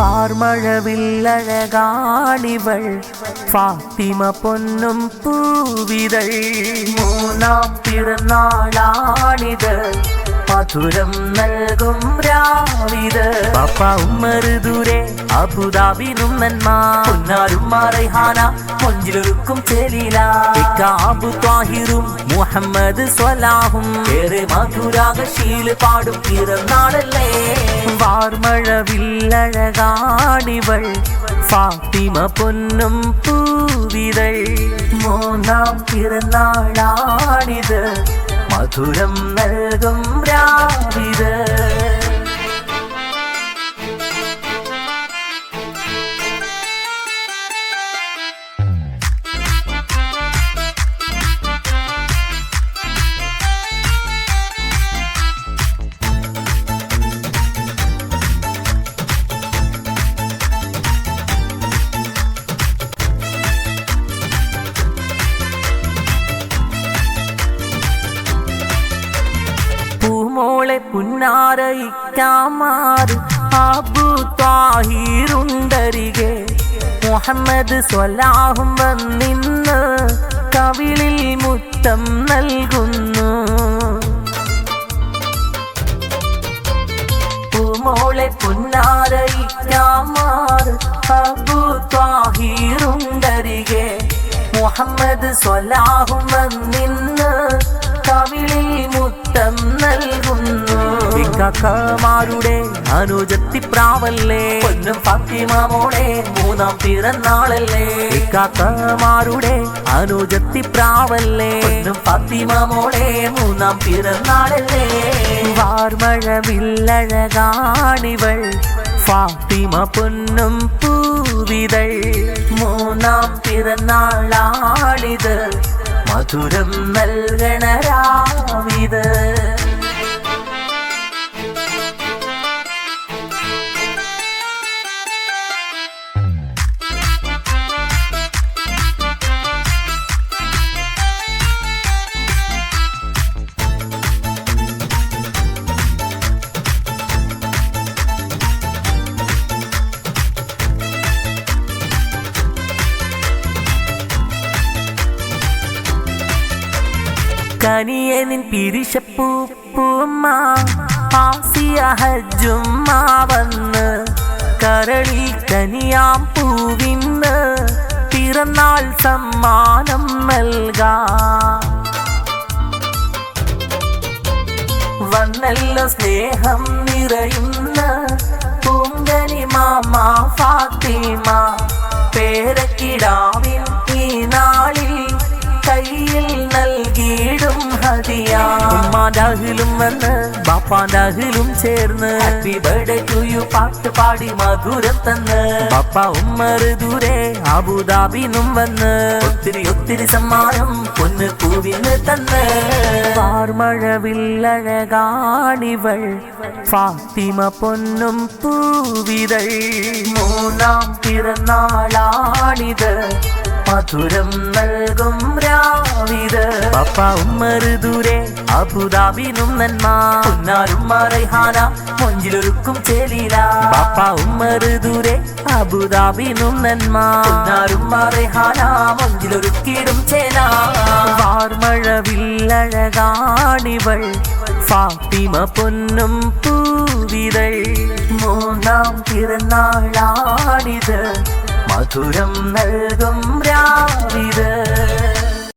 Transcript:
വാർമഴവില്ലഴകാണിവൾ ഫാത്തിമ പൊന്നും പൂവിതൾ മൂന്നാം പിറന്നാളാണിത് മധുരം നൽകും രാവിത് പപ്പ ഉമ്മറുദൂരെ അബുദാബിനും നന്മ പൊന്നാരും റൈഹാന കൊഞ്ചിലൊരുക്കും ചെലീല ഇക്കാബു ത്വാഹിറും മുഹമ്മദ് സ്വലാഹും ഏറെ മധുരാകശീൽ പാടും പിറന്നാളല്ലേ വാർമഴവില്ലഴകാണിവൾ ഫാത്തിമ പൊന്നും പൂവിതൾ മൂന്നാം പിറന്നാളാണിത് മധുരം നൽകും രാവിത് പൂമോളെ പുന്നാരയിക്കാമാറ് അബു താഹിറുണ്ടരികെ. മുഹമ്മദ് സ്വലാഹും വന്നിന്ന് കവിളിൽ മുത്തം നൽകുന്നു. മോളെ പുന്നാരയിക്കാമാറ് അബു താഹിറുണ്ടരികെ. മുഹമ്മദ് സ്വലാഹും വന്നിന്ന് ഇക്കാക്കമാരുടെ അനുജത്തി പ്രാവല്ലേ പൊന്നും ഫാത്തിമാമോടെ മൂന്നാം പിറന്നാളല്ലേ? കാക്കമാരുടെ അനുജത്തി പ്രാവല്ലേ പൊന്നും ഫാത്തിമാമോടെ മൂന്നാം പിറന്നാളല്ലേ? വാർമഴവില്ലഴകാണിവൾ ഫാത്തിമ പൊന്നും പൂവിതൾ മൂന്നാം പിറന്നാളാളിത് മധുരം നൽകണ കനിയനിൻ പിരിശപ്പൂപ്പുമ്മ. ആസിയ ഹജ്ജുമ്മ വന്ന് കരളിൽ കനിയാം പൂവിന്ന് പിറന്നാൾ സമ്മാനം നൽകാം. വന്നല്ല സ്നേഹം നിറയുന്ന പൂങ്കനി മാമ ഫാത്തിമ. പേരക്കിടാവിൻ ഉമ്മാന്റെ അഹിലും വന്ന് ബാപ്പാന്റെ അഹിലും ചേർന്ന്. ഹാപ്പി ബർത്ത്ഡേ ടു യു പാട്ട് പാടി മധുരം തന്ന്. ബാപ്പ ഉമ്മർ ദൂരെ അബുദാബിനും വന്ന്. ഒത്തിരി ഒത്തിരി സമ്മാനം പൊന്ന് പൂവിന് തന്ന്. പാർമഴവില്ലഴകാണിവൾ ഫാത്തിമ പൊന്നും പൂവിതൾ. മൂന്നാം പിറന്നാളാണിത്. മധുരം നൽകും രാവിത്. പപ്പ ഉമ്മറുദൂരെ ദൂരെ അബുദാബിനും നന്മ. പൊന്നാരും റൈഹാന മൊഞ്ചിലൊരുക്കും ചെലീല. പപ്പ ഉമ്മറുദൂരെ ദൂരെ അബുദാബിനും നന്മ. പൊന്നാരും റൈഹാന മൊഞ്ചിലൊരുക്കിടും ചേല. വാർമഴവില്ലഴകാണിവൾ ഫാത്തിമ പൊന്നും പൂവിതൾ. മൂന്നാം പിറന്നാളാണിത്. മധുരം നൽകും രാവിത്